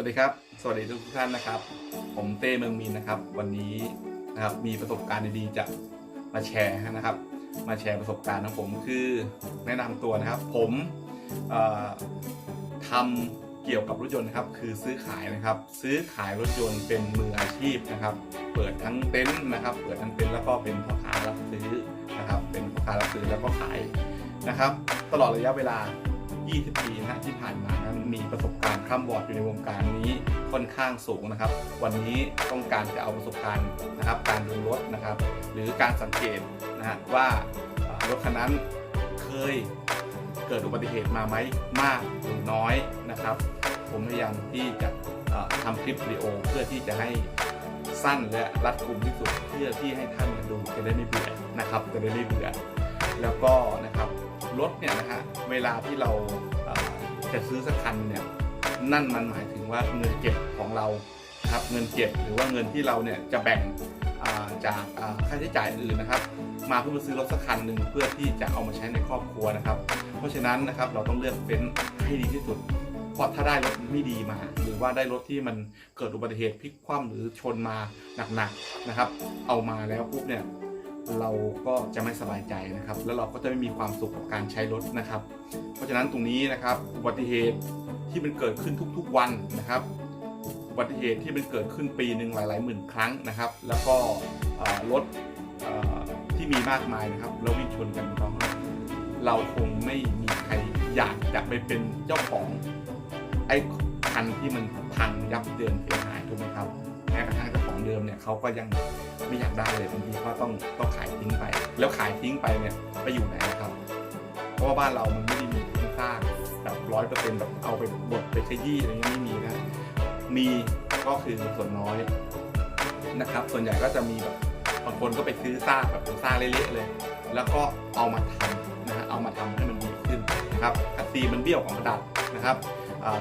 วัสดีครับ สวัสดีทุกท่านนะครับ ผมเต้เมืองมีนนะครับ วันนี้นะครับมีประสบการณ์ดีๆจะมาแชร์นะครับ มาแชร์ประสบการณ์ของผมคือแนะนำตัวนะครับ ผมเอ่อทำเกี่ยวกับรถยนต์นะครับ คือซื้อขายนะครับ ซื้อขายรถยนต์เป็นมืออาชีพนะครับ เปิดทั้งเต็นท์นะครับ เปิดทั้งเต็นท์แล้วก็เป็นพ่อค้ารับซื้อนะครับ เป็นพ่อค้ารับซื้อแล้วก็ขายนะครับ ตลอดระยะเวลา 20 ปีนะที่ผ่านมานั้นมีประสบการณ์ข้ามบอร์ดอยู่ในวงการนี้ค่อนข้างสูงนะครับ วันนี้ต้องการจะเอาประสบการณ์นะครับ การดูรถนะครับ หรือการสังเกตนะฮะว่ารถคันนั้นเคยเกิดอุบัติเหตุมาไหมมากหรือน้อยนะครับ ผมพยายามที่จะเอ่อทำคลิปวิดีโอเพื่อที่จะให้สั้นและรัดกุมที่สุดเพื่อที่ให้ท่านดูจะได้ไม่เบื่อนะครับจะได้ไม่เบื่อแล้วก็นะครับ รถเนี่ยนะฮะเวลาที่เราเจะซื้อสักคันเนี่ยนั่นมันหมายถึงว่าเงินเก็บของเราครับเงินเก็บหรือว่าเงินที่เราเนี่ยจะแบ่งาจากค่าใช้จ่ายอื่นนะครับ มาเพื่อมาซื้อรถสักคันหนึ่งเพื่อที่จะเอามาใช้ในครอบครัวนะครับ เพราะฉะนั้นนะครับเราต้องเลือกเฟ้นให้ดีที่สุด เพราะถ้าได้รถไม่ดีมา หรือว่าได้รถที่มันเกิดอุบัติเหตุพลิกคว่ำหรือชนมาหนักๆนะครับ เอามาแล้วปุ๊บเนี่ย เราก็จะไม่สบายใจนะครับ แล้วเราก็จะไม่มีความสุขกับการใช้รถนะครับ เพราะฉะนั้นตรงนี้นะครับอุบัติเหตุที่มันเกิดขึ้นทุกๆวันนะครับอุบัติเหตุที่มันเกิดขึ้นปีหนึ่งหลายๆหมื่นครั้งนะครับ แล้วก็รถที่มีมากมายนะครับแล้ววิ่งชนกันบนท้องเราคงไม่มีใครอยากจะไปเป็นเจ้าของไอ้คันที่มันพังยับเยินเสียหายถูกไหมครับแม้กระทั่ง เจ้าของเดิมเนี่ยเขาก็ยังไม่อยากได้เลยบางทีก็ต้องต้องขายทิ้งไป แล้วขายทิ้งไปเนี่ยไปอยู่ไหนครับ เพราะว่าบ้านเรามันไม่ได้มีทุนสร้างแบบร้อยเปอร์เซ็นต์แบบเอาไปบดไปขยี้อะไรเงี้ยไม่มีนะมีก็คือส่วนน้อยนะครับ ส่วนใหญ่ก็จะมีแบบบางคนก็ไปซื้อซากแบบซากเละๆเลย แล้วก็เอามาทำนะฮะเอามาทำให้มันดีขึ้นนะครับคัสซีมันเบี้ยวของกระดาษนะครับ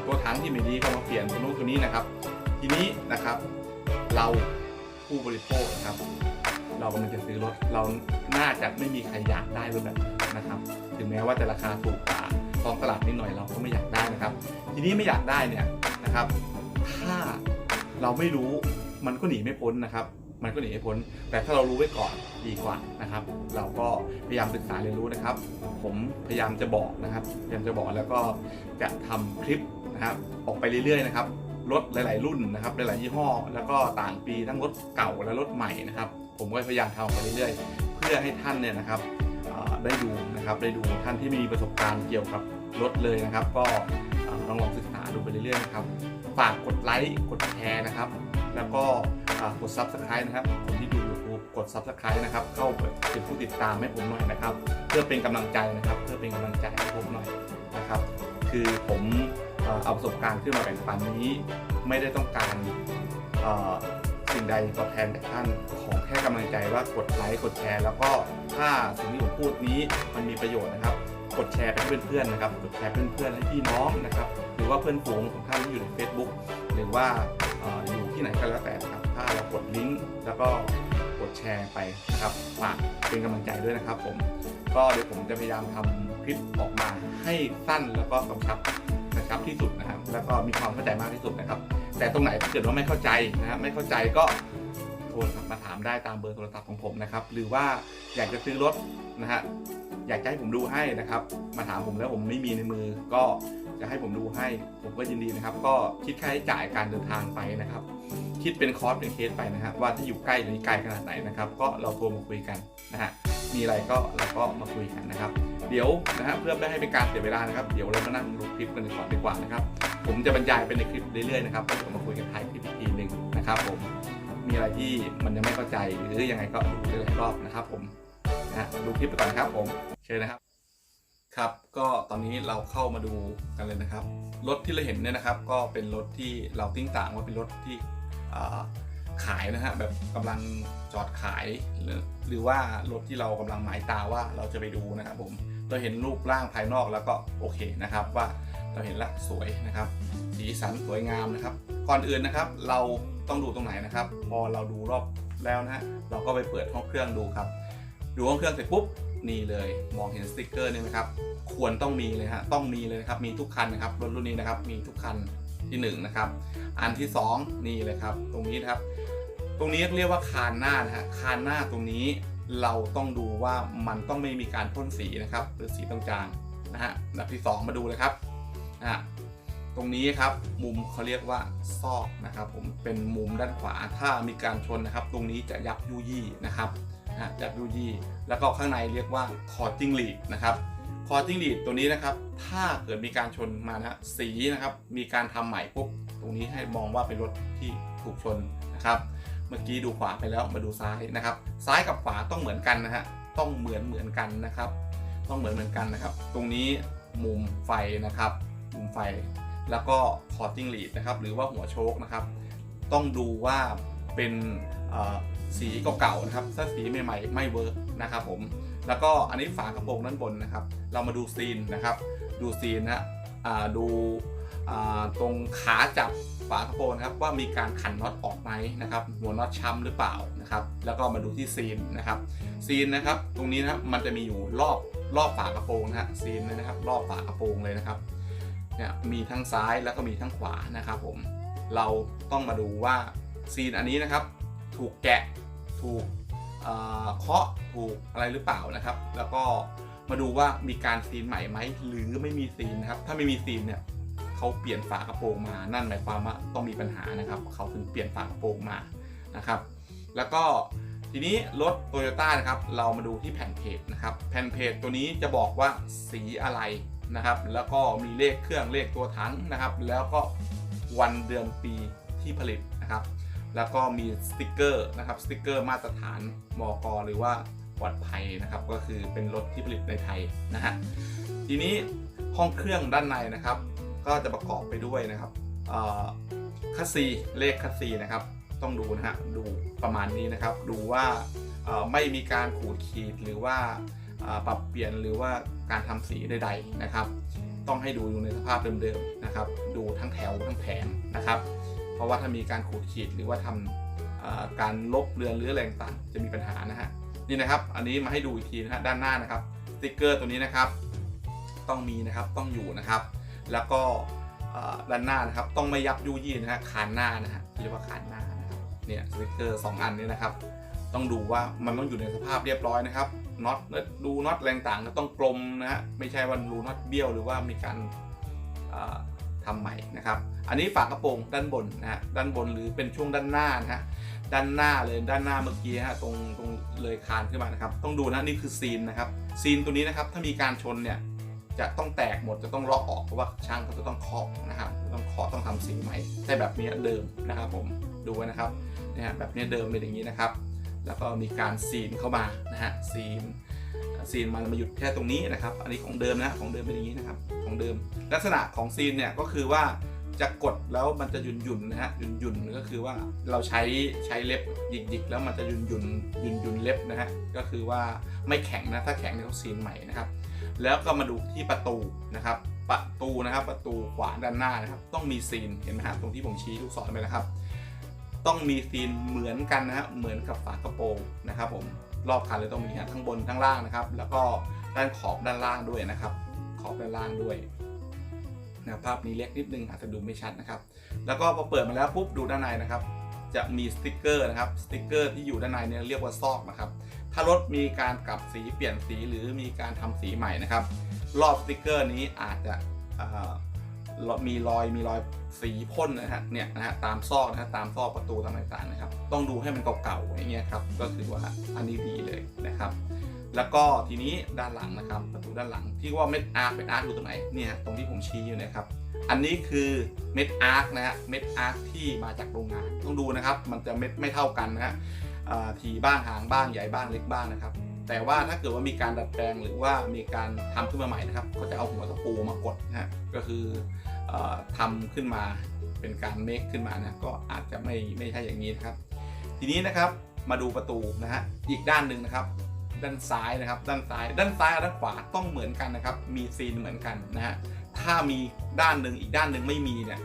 ตัวถังที่ไม่ดีก็มาเปลี่ยนตัวนู้นตัวนี้นะครับ ทีนี้นะครับ เราผู้บริโภคนะครับ เรากำลังจะซื้อรถเราน่าจะไม่มีใครอยากได้รถแบบนะครับ ถึงแม้ว่าจะราคาถูกกว่าท้องตลาดนิดหน่อยเราก็ไม่อยากได้นะครับ ทีนี้ไม่อยากได้เนี่ยนะครับ ถ้าเราไม่รู้มันก็หนีไม่พ้นนะครับ มันก็หนีไม่พ้น แต่ถ้าเรารู้ไว้ก่อนดีกว่านะครับ เราก็พยายามศึกษาเรียนรู้นะครับ ผมพยายามจะบอกนะครับพยายามจะบอกแล้วก็จะทำคลิปนะครับออกไปเรื่อยๆนะครับ รถหลาย ๆ รุ่นนะครับหลาย ๆ ยี่ห้อ แล้วก็ต่างปีทั้งรถเก่าและรถใหม่นะครับ ผมก็พยายามทำออกไปเรื่อย ๆ เพื่อให้ท่านเนี่ยนะครับได้ดูนะครับได้ดูท่านที่ไม่มีประสบการณ์เกี่ยวกับรถเลยนะครับ ก็ลองลองศึกษาดูไปเรื่อย ๆ นะครับฝากกดไลค์กดแชร์นะครับ แล้วก็กด Subscribe นะครับคนที่ดู YouTube กด Subscribe นะครับ เข้าเป็นผู้ติดตามให้ผมหน่อยนะครับ เพื่อเป็นกำลังใจนะครับ เพื่อเป็นกำลังใจให้ผมหน่อยนะครับ คือผม เอาประสบการณ์ขึ้นมาแบ่งปันนี้ ไม่ได้ต้องการสิ่งใดตอบแทนจากท่านขอแค่กำลังใจว่ากดไลค์กดแชร์ แล้วก็ถ้าสิ่งที่ผมพูดนี้มันมีประโยชน์นะครับ กดแชร์ไปให้เพื่อนๆนะครับ กดแชร์เพื่อนๆให้พี่น้องนะครับ หรือว่าเพื่อนฝูงของท่านที่อยู่ใน Facebook หรือว่าอออยู่ที่ไหนก็แล้วแต่นะครับ ถ้าเรากดลิงก์แล้วก็กดแชร์ไปนะครับฝากเป็นกำลังใจด้วยนะครับผมก็เดี๋ยวผมจะพยายามทำคลิปออกมาให้สั้นแล้วก็กำชับ ครับที่สุดนะครับ แล้วก็มีความเข้าใจมากที่สุดนะครับ แต่ตรงไหนถ้าเกิดว่าไม่เข้าใจนะครับไม่เข้าใจก็ รศัพท์มาถามได้ตามเบอร์โทรศัพท์ของผมนะครับ หรือว่าอยากจะซื้อรถนะฮะอยากจะให้ผมดูให้นะครับ มาถามผมแล้วผมไม่มีในมือ ก็จะให้ผมดูให้ผมก็ยินดีนะครับ ก็คิดค่าใช้จ่ายการเดินทางไปนะครับ คิดเป็นคอร์สเป็นเคสไปนะฮะว่าถ้าอยู่ใกล้หรือไกลขนาดไหนนะครับ ก็เราโทรมาคุยกันนะฮะมีอะไรก็เราก็มาคุยกันนะครับ เดี๋ยวนะฮะเพื่อไม่ให้เป็นการเสียเวลานะครับ เดี๋ยวเรามานั่งดูคลิปกันก่อนดีกว่านะครับ ผมจะบรรยายไปในคลิปเรื่อยๆนะครับแล้วเดี๋ยวมาคุยกันท้ายคลิปอีกทีหนึ่งนะครับผม มีอะไรที่มันยังไม่เข้าใจหรือยังไงก็ดูหลายๆรอบนะครับ ผมนะดูคลิปไปก่อนครับ ผมเชิญนะครับ ครับก็ตอนนี้เราเข้ามาดูกันเลยนะครับรถที่เราเห็นเนี่ยนะครับ ก็เป็นรถที่เราติ้งต่างว่าเป็นรถที่ขายนะฮะแบบกำลังจอดขายหรือหรือว่ารถที่เรากำลังหมายตาว่าเราจะไปดูนะครับผมเราเห็นรูปร่างภายนอกแล้วก็โอเคนะครับว่าเราเห็นละสวยนะครับ สีสันสวยงามนะครับ ก่อนอื่นนะครับเรา ต้องดูตรงไหนนะครับ พอเราดูรอบแล้วนะฮะเราก็ไปเปิดห้องเครื่องดูครับ ดูห้องเครื่องเสร็จปุ๊บนี่เลยมองเห็นสติกเกอร์นี่ยนะครับควรต้องมีเลยฮะต้องมีเลยนะครับมีทุกคันนะครับรถรุ่นนี้นะครับมีทุกคันที่หนึ่งนะครับอันที่สองนี่เลยครับ ตรงนี้นะครับ ตรงนี้เรียกว่าคานหน้านะฮะคานหน้าตรงนี้เราต้องดูว่ามันต้องไม่มีการพ่นสีนะครับ หรือสีตรงจางนะฮะอันดับที่สองมาดูเลยครับนะฮะ ตรงนี้ครับมุมเขาเรียกว่าซอกนะครับ ผมเป็นมุมด้านขวาถ้ามีการชนนะครับ ตรงนี้จะยับยุยี่นะครับนะยับยุยี่แล้วก็ข้างในเรียกว่าคอจิ้งหรีดนะครับคอจิ้งหรีดตัวนี้นะครับ ถ้าเกิดมีการชนมานะสีนะครับ มีการทำใหม่ปุ๊บตรงนี้ให้มองว่าเป็นรถที่ถูกชนนะครับ เมื่อกี้ดูขวาไปแล้วมาดูซ้ายนะครับ ซ้ายกับขวาต้องเหมือนกันนะฮะต้องเหมือนเหมือนกันนะครับ ต้องเหมือนเหมือนกันนะครับ ตรงนี้มุมไฟนะครับ มุมไฟ แล้วก็คอจิ้งหรีดนะครับหรือว่าหัวโชคนะครับ ต้องดูว่าเป็นสีเก่าๆนะครับถ้าสีใหม่ๆไม่เวิร์กนะครับผมแล้วก็อันนี้ฝากระโปรงด้านบนนะครับ เรามาดูซีนนะครับ ดูซีนนะฮะดูตรงขาจับฝากระโปรงครับว่ามีการขันน็อตออกไหมนะครับ หัวน็อตช้ำหรือเปล่านะครับ แล้วก็มาดูที่ซีนนะครับ ซีนนะครับ ตรงนี้นะมันจะมีอยู่รอบรอบฝากระโปรงนะฮะซีนเลยนะครับ รอบฝากระโปรงเลยนะครับ เนี่ยมีทั้งซ้ายแล้วก็มีทั้งขวานะครับผมเราต้องมาดูว่าซีนอันนี้นะครับ ถูกแกะถูกเคาะถูกอะไรหรือเปล่านะครับ แล้วก็มาดูว่ามีการซีนใหม่ไหมหรือไม่มีซีนนะครับถ้าไม่มีซีนเนี่ยเขาเปลี่ยนฝากระโปรงมานั่นหมายความว่าต้องมีปัญหานะครับเขาถึงเปลี่ยนฝากระโปรงมานะครับ แล้วก็ทีนี้รถโตโยต้านะครับ เรามาดูที่แผ่นเพจนะครับ แผ่นเพจตัวนี้จะบอกว่าสีอะไร นะครับ แล้วก็มีเลขเครื่องเลขตัวถังนะครับ แล้วก็วันเดือนปีที่ผลิตนะครับ แล้วก็มีสติกเกอร์นะครับสติกเกอร์มาตรฐานมกหรือว่าปลอดภัยนะครับ ก็คือเป็นรถที่ผลิตในไทยนะฮะทีนี้ห้องเครื่องด้านในนะครับ ก็จะประกอบไปด้วยนะครับคัสซีเลขคัสซีนะครับ ต้องดูนะฮะดูประมาณนี้นะครับ ดูว่าไม่มีการขูดขีดหรือว่า ปรับเปลี่ยนหรือว่าการทำสีใดๆนะครับ ต้องให้ดูอยู่ในสภาพเดิมๆนะครับ ดูทั้งแถวทั้งแผงนะครับ เพราะว่าถ้ามีการขูดขีดหรือว่าทำเอ่อการลบเลือนหรืออะไรต่างจะมีปัญหานะฮะนี่นะครับ อันนี้มาให้ดูอีกทีนะฮะด้านหน้านะครับสติกเกอร์ตัวนี้นะครับ ต้องมีนะครับต้องอยู่นะครับ แล้วก็ด้านหน้านะครับ ต้องไม่ยับยุยี่นะฮะคานหน้านะฮะเรียกว่าคานหน้านะครับเนี่ยสติกเกอร์สองอันนี้นะครับ ต้องดูว่ามันต้องอยู่ในสภาพเรียบร้อยนะครับ น็อตดูน็อตแรงต่างก็ต้องกลมนะฮะไม่ใช่ว่ารูน็อตเบี้ยวหรือว่ามีการเอ่อทำใหม่นะครับ อันนี้ฝากระโปรงด้านบนนะฮะด้านบนหรือเป็นช่วงด้านหน้านะฮะด้านหน้าเลยด้านหน้าเมื่อกี้ฮะตรงตรงเลยคานขึ้นมานะครับ ต้องดูนะนี่คือซีนนะครับซีนตัวนี้นะครับถ้ามีการชนเนี่ยจะต้องแตกหมดจะต้องลอกออกเพราะว่าช่างเขาจะต้องเคาะนะครับต้องเคาะต้องทำสีใหม่แต่แบบนี้เดิมนะครับผมดูไว้นะครับเนี่ยฮะแบบนี้เดิมเป็นอย่างนี้นะครับ แล้วก็มีการซีนเข้ามานะฮะซีนซีนมันมาหยุดแค่ตรงนี้นะครับ อันนี้ของเดิมนะของเดิมเป็นอย่างนี้นะครับของเดิม ลักษณะของซีนเนี่ยก็คือว่าจะกดแล้วมันจะหยุ่นหยุ่นนะฮะหยุ่นหยุ่นก็คือว่าเราใช้ใช้เล็บหยิกหยิกแล้วมันจะหยุ่นหยุ่นหยุ่นหยุ่นเล็บนะฮะก็คือว่าไม่แข็งนะถ้าแข็งเนี่ยเขาซีนใหม่นะครับ แล้วก็มาดูที่ประตูนะครับประตูนะครับประตูขวาด้านหน้านะครับ ต้องมีซีนเห็นไหมฮะตรงที่ผมชี้ลูกศรไปนะครับ ต้องมีซีนเหมือนกันนะฮะเหมือนกับฝากระโปรงนะครับผมรอบคันเลยต้องมีฮะทั้งบนทั้งล่างนะครับ แล้วก็ด้านขอบด้านล่างด้วยนะครับ ขอบด้านล่างด้วยนะภาพนี้เล็กนิดนึงอาจจะดูไม่ชัดนะครับ แล้วก็พอเปิดมาแล้วปุ๊บดูด้านในนะครับ จะมีสติกเกอร์นะครับสติกเกอร์ที่อยู่ด้านในเนี่ยเรียกว่าซอกนะครับ ถ้ารถมีการกลับสีเปลี่ยนสีหรือมีการทำสีใหม่นะครับ รอบสติกเกอร์นี้อาจจะ มีรอยมีรอยสีพ่นนะฮะเนี่ยนะฮะตามซอกนะฮะตามซอกประตูตามต่างๆนะครับ ต้องดูให้มันเก่าๆอย่างเงี้ยครับก็คือว่าอันนี้ดีเลยนะครับ แล้วก็ทีนี้ด้านหลังนะครับ ประตูด้านหลังที่ว่าเม็ดอาร์คเม็ดอาร์คอยู่ตรงไหนเนี่ยตรงที่ผมชี้อยู่นะครับอันนี้คือเม็ดอาร์คนะฮะเม็ดอาร์คที่มาจากโรงงานต้องดูนะครับ มันจะเม็ดไม่เท่ากันนะฮะอ่าทีบ้างหางบ้างใหญ่บ้างเล็กบ้างนะครับ แต่ว่าถ้าเกิดว่ามีการดัดแปลงหรือว่ามีการทำขึ้นมาใหม่นะครับเขาจะเอาหัวตะปูมากดนะฮะก็คือออทำขึ้นมาเป็นการเมคขึ้นมานะก็อาจจะไม่ไม่ใช่อย่างนี้นะครับ ทีนี้นะครับมาดูประตูนะฮะอีกด้านหนึ่งนะครับ ด้านซ้ายนะครับ ด้านซ้าย ด้านซ้ายกับด้านขวาต้องเหมือนกันนะครับ มีซีนเหมือนกันนะฮะถ้ามีด้านหนึ่งอีกด้านหนึ่งไม่มีเนี่ย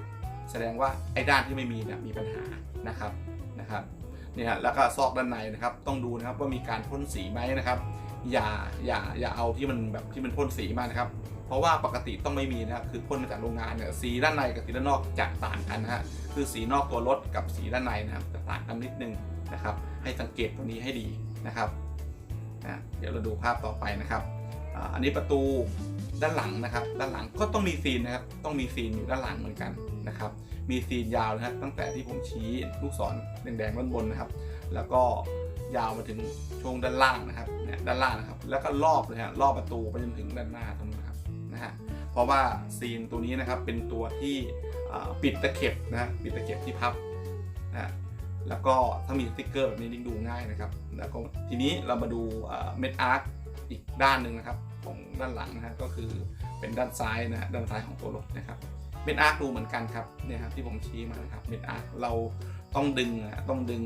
แสดงว่าไอ้ด้านที่ไม่มีเนี่ยมีปัญหานะครับนะครับ นี่ยฮะแล้วก็ซอกด้านในนะครับต้องดูนะครับว่ามีการพ่นสีไหมนะครับ อย่าอย่าอย่าเอาที่มันแบบที่มันพ่นสีมานะครับ เพราะว่าปกติต้องไม่มีนะครับคือพ่นมาจากโรงงานเนี่ยสีด้านในกับสีด้านนอกจะต่างกันนะฮะคือสีนอกตัวรถกับสีด้านในนะครับจะต่างกันนิดนึงนะครับ ให้สังเกตตรงนี้ให้ดีนะครับนะเดี๋ยวเราดูภาพต่อไปนะครับ อันนี้ประตูด้านหลังนะครับ ด้านหลังก็ต้องมีซีนนะครับ ต้องมีซีนอยู่ด้านหลังเหมือนกันนะครับ มีซีนยาวนะครับตั้งแต่ที่ผมชี้ลูกศรแดงๆด้านบนนะครับ แล้วก็ยาวมาถึงช่วงด้านล่างนะครับเนี่ยด้านล่างนะครับ แล้วก็รอบเลยฮะรอบประตูไปจนถึงด้านหน้าตรงนี้ครับนะฮะเพราะว่าซีนตัวนี้นะครับเป็นตัวที่ปิดตะเข็บนะฮะปิดตะเข็บที่พับนะฮะแล้วก็ถ้ามีสติ๊กเกอร์แบบนี้ยิ่งดูง่ายนะครับ แล้วก็ทีนี้เรามาดูเม็ดอาร์ต อีกด้านหนึ่งนะครับของด้านหลังนะฮะก็คือเป็นด้านซ้ายนะฮะด้านซ้ายของตัวรถนะครับเม็ดอาร์คดูเหมือนกันครับเนี่ยครับที่ผมชี้มานะครับเม็ดอาร์คเราต้องดึงอะต้องดึง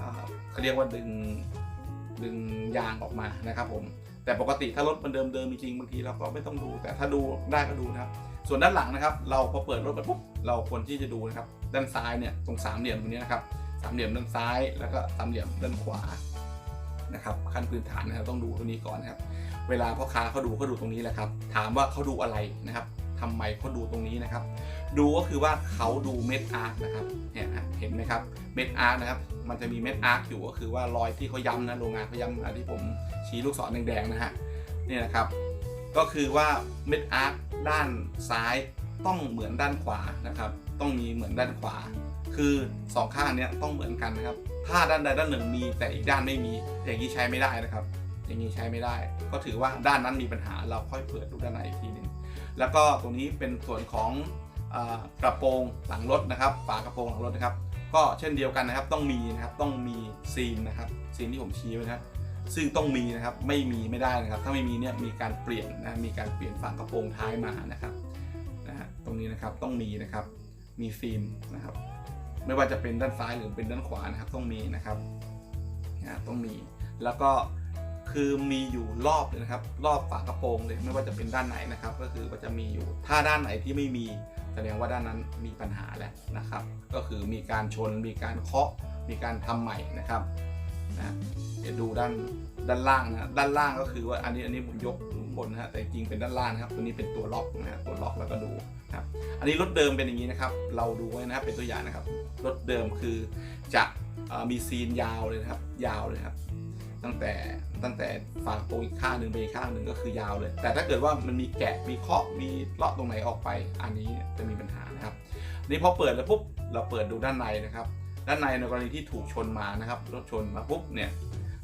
อ่าเขาเรียกว่าดึงดึงยางออกมานะครับผมแต่ปกติถ้ารถมันเดิมเดิมจริงบางทีเราก็ไม่ต้องดู แต่ถ้าดูได้ก็ดูนะครับ ส่วนด้านหลังนะครับ เราพอเปิดรถไปปุ๊บเราควรที่จะดูนะครับ ด้านซ้ายเนี่ยตรงสามเหลี่ยมตรงนี้นะครับสามเหลี่ยมด้านซ้ายแล้วก็สามเหลี่ยมด้านขวา นะครับขั้นพื้นฐานนะครับต้องดูตรงนี้ก่อนนะครับ เวลาพ่อค้าเขาดูเขาดูตรงนี้แหละครับ ถามว่าเขาดูอะไรนะครับทำไมเขาดูตรงนี้นะครับ ดูก็คือว่าเขาดูเม็ดอาร์คนะครับเนี่ยเห็นไหมครับเม็ดอาร์คนะครับ มันจะมีเม็ดอาร์คอยู่ก็คือว่ารอยที่เขาย้ำนะโรงงานเขาย้ำอันที่ผมชี้ลูกศรแดงๆนะฮะเนี่ยนะครับ ก็คือว่าเม็ดอาร์คด้านซ้ายต้องเหมือนด้านขวานะครับ ต้องมีเหมือนด้านขวา คือสองข้างเนี้ยต้องเหมือนกันนะครับ ถ้าด้านใดด้านหนึ่งมีแต่อีกด้านไม่มี อย่างนี้ใช้ไม่ได้นะครับ อย่างนี้ใช้ไม่ได้ ก็ถือว่าด้านนั้นมีปัญหาเราค่อยเปิดดูด้านในอีกทีหนึ่งแล้วก็ตรงนี้เป็นส่วนของอกระโปรงหลังรถนะครับ ฝากระโปรงหลังรถนะครับ ก็เช่นเดียวกันนะครับ ต้องมีนะครับ ต้องมีซีนนะครับซีนที่ผมชี้ไว้นะครับซึ่งต้องมีนะครับ ไม่มีไม่ได้นะครับ ถ้าไม่มีเนี่ยมีการเปลี่ยนนะ มีการเปลี่ยนฝากระโปรงท้ายมานะครับนะฮะตรงนี้นะครับต้องมีนะครับ มีซีนนะครับ ไม่ว่าจะเป็นด้านซ้ายหรือเป็นด้านขวานะครับ ต้องมีนะครับนะต้องมี แล้วก็คือมีอยู่รอบเลยนะครับ รอบฝากระโปรงเลยไม่ว่าจะเป็นด้านไหนนะครับ ก็คือว่าจะมีอยู่ถ้าด้านไหนที่ไม่มีแสดงว่าด้านนั้นมีปัญหาแล้วนะครับ ก็คือมีการชนมีการเคาะมีการทำใหม่นะครับ นะเดี๋ยวดูด้านด้านล่างนะด้านล่างก็คือว่าอันนี้อันนี้ผมยกบนนะฮะแต่จริงเป็นด้านล่างนะครับตัวนี้เป็นตัวล็อกนะฮะตัวล็อกแล้วก็ดูนะครับอันนี้รถเดิมเป็นอย่างนี้นะครับ เราดูไว้นะครับเป็นตัวอย่างนะครับรถเดิมคือจะมีซีนยาวเลยนะครับ ยาวเลยครับ ตั้งแต่ตั้งแต่ฝากระโปรงอีกข้างหนึ่งไปอีกข้างหนึ่งก็คือยาวเลย แต่ถ้าเกิดว่ามันมีแกะมีเคาะมีเลาะตรงไหนออกไป อันนี้จะมีปัญหานะครับนี่พอเปิดแล้วปุ๊บเราเปิดดูด้านในนะครับ ด้านในในกรณีที่ถูกชนมานะครับรถชนมาปุ๊บเนี่ย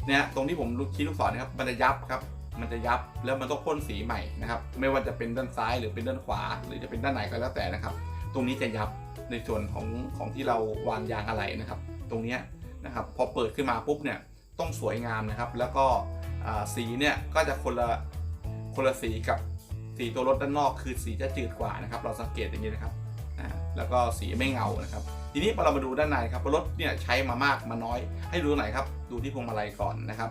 เนี่ยตรงที่ผมลูกชี้ลูกศรนะครับมันจะยับครับ มันจะยับแล้วมันต้องพ่นสีใหม่นะครับ ไม่ว่าจะเป็นด้านซ้ายหรือเป็นด้านขวา หรือจะเป็นด้านไหนก็แล้วแต่นะครับ ตรงนี้จะยับในส่วนของของที่เราวางยางอะไหล่นะครับ ตรงนี้นะครับพอเปิดขึ้นมาปุ๊บเนี่ยต้องสวยงามนะครับ แล้วก็สีเนี่ยก็จะคนละคนละสีกับสีตัวรถด้านนอกคือสีจะจืดกว่านะครับ เราสังเกตอย่างนี้นะครับแล้วก็สีไม่เงานะครับ ทีนี้พอเรามาดูด้านในครับรถเนี่ยใช้มามากมาน้อย ให้ดูไหนครับ ดูที่พวงมาลัยก่อนนะครับ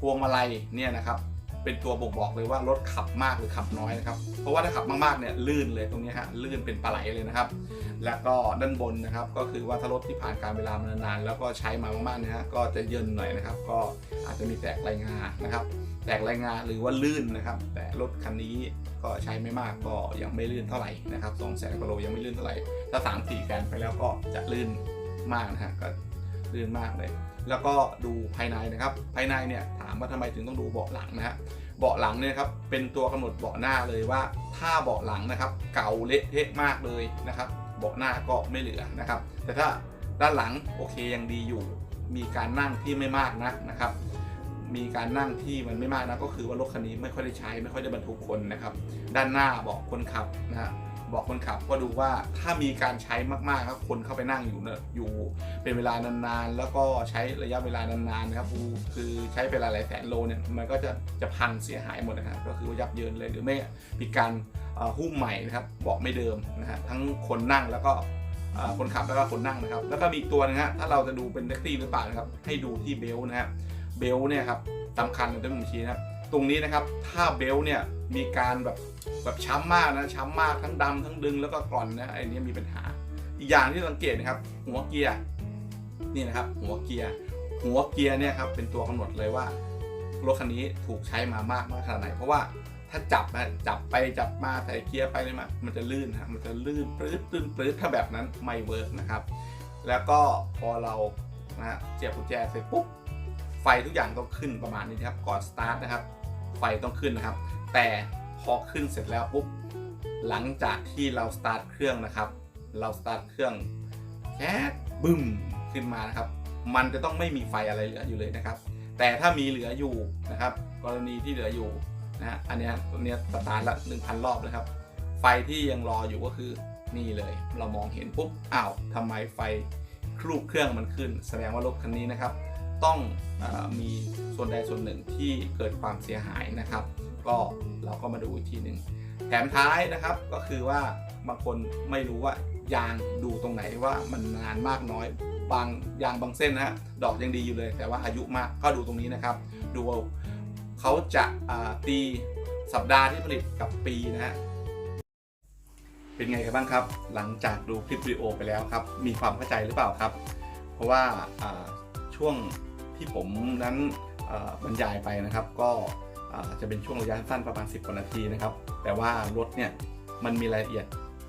พวงมาลัยเนี่ยนะครับ เป็นตัวบ่งบอกเลยว่ารถขับมากหรือขับน้อยนะครับ เพราะว่าถ้าขับมากๆเนี่ยลื่นเลยตรงนี้ฮะลื่นเป็นปลาไหลเลยนะครับ แล้วก็ด้านบนนะครับ ก็คือว่าถ้ารถที่ผ่านการเวลามานานๆแล้วก็ใช้มามากๆนะฮะก็จะเยินหน่อยนะครับ ก็อาจจะมีแตกรายงานะครับ แตกรายงาหรือว่าลื่นนะครับ แต่รถคันนี้ก็ใช้ไม่มากก็ยังไม่ลื่นเท่าไหร่นะครับ2แสนกิโลยังไม่ลื่นเท่าไหร่ถ้า3 4แสนไปแล้วก็จะลื่นมากนะฮะก็ลื่นมากเลย แล้วก็ดูภายในนะครับ ภายในเนี่ยถามว่าทำไมถึงต้องดูเบาะหลังนะฮะเบาะหลังเนี่ยครับเป็นตัวกำหนดเบาะหน้าเลยว่า ถ้าเบาะหลังนะครับเก่าเละเทะมากเลยนะครับเบาะหน้าก็ไม่เหลือนะครับ แต่ถ้าด้านหลังโอเคยังดีอยู่ มีการนั่งที่ไม่มากนักนะครับมีการนั่งที่มันไม่มากนะก็คือว่ารถคันนี้ไม่ค่อยได้ใช้ไม่ค่อยได้บรรทุกคนนะครับ ด้านหน้าเบอกคนขับนะฮะ บอกคนขับก็ดูว่าถ้ามีการใช้มากๆครับคนเข้าไปนั่งอยู่เนอะอยู่เป็นเวลานานๆ แล้วก็ใช้ระยะเวลานานๆนะครับคือใช้ไปหลายแสนโลเนี่ยมันก็จะจะพังเสียหายหมดนะครับก็คือว่ายับเยินเลยหรือไม่มีการหุ้มใหม่นะครับเบาะไม่เดิมนะฮะทั้งคนนั่งแล้วก็คนขับแล้วก็คนนั่งนะครับ แล้วก็มีตัวนึงฮะถ้าเราจะดูเป็นแท็กซี่หรือเปล่านะครับ ให้ดูที่เบลต์นะครับเบลต์เนี่ยครับสำคัญในตัวผมชี้นะครับตรงนี้นะครับถ้าเบลต์เนี่ยมีการแบบ แบบช้ำมากนะช้ำมากทั้งดำทั้งดึงแล้วก็กร่อนนะไอ้นี้มีปัญหา อีกอย่างที่สังเกตนะครับ หัวเกียร์นี่นะครับ หัวเกียร์หัวเกียร์เนี่ยครับเป็นตัวกำหนดเลยว่ารถคันนี้ถูกใช้มามากมากขนาดไหน เพราะว่าถ้าจับนะจับไปจับมาใส่เกียร์ไปเลยมามันจะลื่นฮะมันจะลื่นปลื้ดลื่นปลื้ดถ้าแบบนั้นไม่เวิร์กนะครับ แล้วก็พอเรานะฮะเสียบกุญแจเสร็จปุ๊บไฟทุกอย่างต้องขึ้นประมาณนี้นะครับก่อนสตาร์ทนะครับ ไฟต้องขึ้นนะครับ แต่ พอขึ้นเสร็จแล้วปุ๊บหลังจากที่เราสตาร์ทเครื่องนะครับ เราสตาร์ทเครื่องแค่บึ้มขึ้นมานะครับ มันจะต้องไม่มีไฟอะไรเหลืออยู่เลยนะครับ แต่ถ้ามีเหลืออยู่นะครับ กรณีที่เหลืออยู่นะอันเนี้ยตัวเนี้ยสตาร์ทละ1,000รอบนะครับ ไฟที่ยังรออยู่ก็คือนี่เลย เรามองเห็นปุ๊บอ้าวทำไมไฟครูปเครื่องมันขึ้น แสดงว่ารถคันนี้นะครับ ต้องอมีส่วนใดส่วนหนึ่งที่เกิดความเสียหายนะครับ ก็เราก็มาดูอีกทีหนึ่งแถมท้ายนะครับก็คือว่าบางคนไม่รู้ว่ายางดูตรงไหนว่ามันนานมากน้อยบางยางบางเส้นนะฮะดอกยังดีอยู่เลย แต่ว่าอายุมากก็ดูตรงนี้นะครับ ดูเขาจะตีสัปดาห์ที่ผลิตกับปีนะฮะเป็นไงกันบ้างครับ หลังจากดูคลิปวิดีโอไปแล้วครับ มีความเข้าใจหรือเปล่าครับ เพราะว่าช่วงที่ผมนั้นบรรยายไปนะครับก็ จะเป็นช่วงระยะสั้นประมาณ 10กว่านาทีนะครับ แต่ว่ารถเนี่ยมันมีรายละเอียด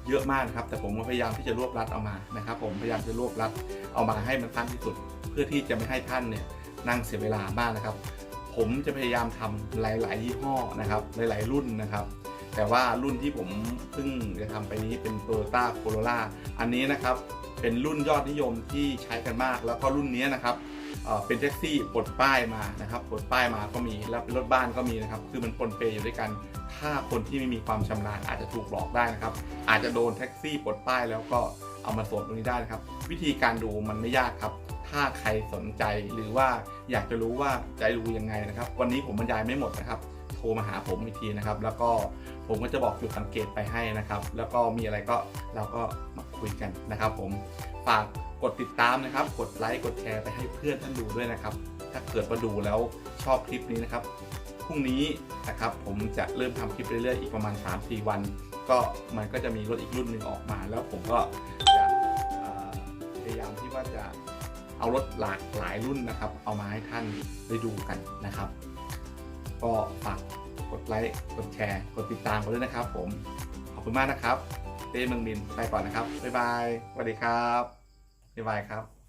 เยอะมากนะครับ แต่ผมก็พยายามที่จะรวบรัดเอามานะครับ ผมพยายามจะรวบรัดเอามาให้มันสั้นที่สุด เพื่อที่จะไม่ให้ท่านเนี่ยนั่งเสียเวลามากนะครับ ผมจะพยายามทำหลาย ๆ ยี่ห้อนะครับ หลาย ๆ รุ่นนะครับ แต่ว่ารุ่นที่ผมเพิ่งจะทำไปนี้เป็น Toyota Corolla อันนี้นะครับเป็นรุ่นยอดนิยมที่ใช้กันมาก แล้วก็รุ่นนี้นะครับ เป็นแท็กซี่ปลดป้ายมานะครับปลดป้ายมาก็มีแล้วเป็นรถบ้านก็มีนะครับ คือมันปนเปอยู่ด้วยกัน ถ้าคนที่ไม่มีความชำนาญอาจจะถูกหลอกได้นะครับ อาจจะโดนแท็กซี่ปลดป้ายแล้วก็เอามาสวมตรงนี้ได้นะครับ วิธีการดูมันไม่ยากครับ ถ้าใครสนใจหรือว่าอยากจะรู้ว่าจะดูยังไงนะครับ วันนี้ผมบรรยายไม่หมดนะครับ ทรมาหาผมอีกทีนะครับ แล้วก็ผมก็จะบอกจุดสังเกตไปให้นะครับ แล้วก็มีอะไรก็เราก็มาคุยกันนะครับ ผมฝากกดติดตามนะครับ กดไลค์กดแชร์ไปให้เพื่อนท่านดูด้วยนะครับ ถ้าเกิดมาดูแล้วชอบคลิปนี้นะครับพรุ่งนี้นะครับผมจะเริ่มทำคลิปเรื่อยๆอีกประมาณ 3-4 วัน ก็มันก็จะมีรถอีกรุ่นหนึ่งออกมา แล้วผมก็จะพยายามที่ว่าจะเอารถหลากหลายรุ่นนะครับ เอามาให้ท่านได้ดูกันนะครับ ก็ฝาก กดไลค์ กดแชร์ กดติดตามกันด้วยนะครับผม ขอบคุณมากนะครับ เต้เมืองมินไปก่อนนะครับ บ๊ายบาย สวัสดีครับ บ๊ายบายครับ